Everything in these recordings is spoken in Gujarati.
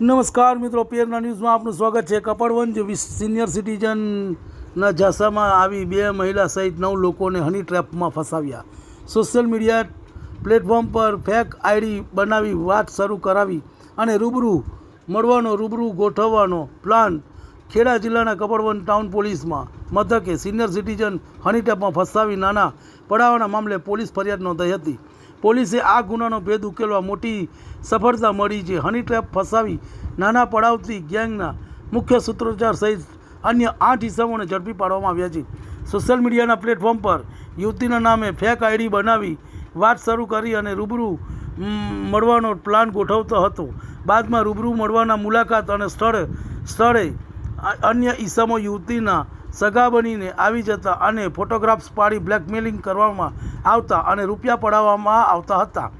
નમસ્કાર મિત્રો પિયરના ન્યૂઝમાં આપનું સ્વાગત છે. કપડવંજ સિનિયર સિટીઝનના ઝાસામાં આવી બે મહિલા સહિત નવ લોકોને હની ટ્રેપમાં ફસાવ્યા. સોશિયલ મીડિયા પ્લેટફોર્મ પર ફેક આઈડી બનાવી વાત શરૂ કરાવી અને રૂબરૂ મળવાનો, રૂબરૂ ગોઠવવાનો પ્લાન ખેડા જિલ્લાના કપડવન ટાઉન પોલીસમાં. મથકે સિનિયર સિટીઝન હની ટ્રેપમાં ફસાવી નાના પડાવવાના મામલે પોલીસ ફરિયાદ નોંધાઈ હતી. પોલીસે આ ગુનાનો ભેદ ઉકેલવા મોટી સફળતા મળી છે. હની ટ્રેપ ફસાવી નાના પડાવતી ગેંગના મુખ્ય સૂત્રોચ્ચાર સહિત અન્ય આઠ ઇસમોને ઝડપી પાડવામાં આવ્યા છે. સોશિયલ મીડિયાના પ્લેટફોર્મ પર યુવતીના નામે ફેક આઈડી બનાવી વાત શરૂ કરી અને રૂબરૂ મળવાનો પ્લાન ગોઠવતો હતો. બાદમાં રૂબરૂ મળવાના મુલાકાત અને સ્થળે સ્થળે અન્ય ઈસમો યુવતીના સગા બનીને આવી જતા અને ફોટોગ્રાફ્સ પાડી બ્લેકમેલિંગ કરવામાં આવતા અને રૂપિયા પડાવવામાં આવતા હતા.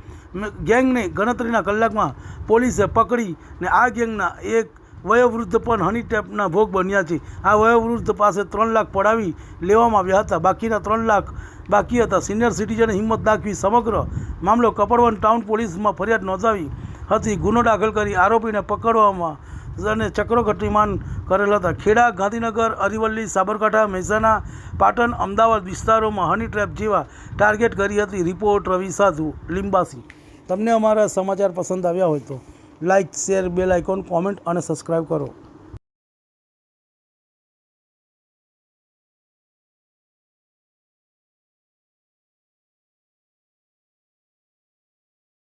ગેંગને ગણતરીના કલાકમાં પોલીસે પકડી ને આ ગેંગના એક વયોવૃદ્ધ પણ હની ટેપના ભોગ બન્યા છે. આ વયોવૃદ્ધ પાસે ત્રણ લાખ પડાવી લેવામાં આવ્યા હતા. બાકીના ત્રણ લાખ બાકી હતા. સિનિયર સિટીઝને હિંમત દાખવી સમગ્ર મામલો કપડવન ટાઉન પોલીસમાં ફરિયાદ નોંધાવી હતી. ગુનો દાખલ કરી આરોપીને પકડવામાં અને ચક્રો ગતિમાન કરેલ હતા. ખેડા, ગાંધીનગર, અરવલ્લી, સાબરકાંઠા, મહેસાણા, પાટણ, અમદાવાદ વિસ્તારોમાં હની ટ્રેપ જેવા ટાર્ગેટ કરી હતી. રિપોર્ટ રવિ સાધુ, લિંબાસી. તમને અમારા સમાચાર પસંદ આવ્યા હોય તો like share, bell icon, comment અને સબસ્ક્રાઈબ કરો.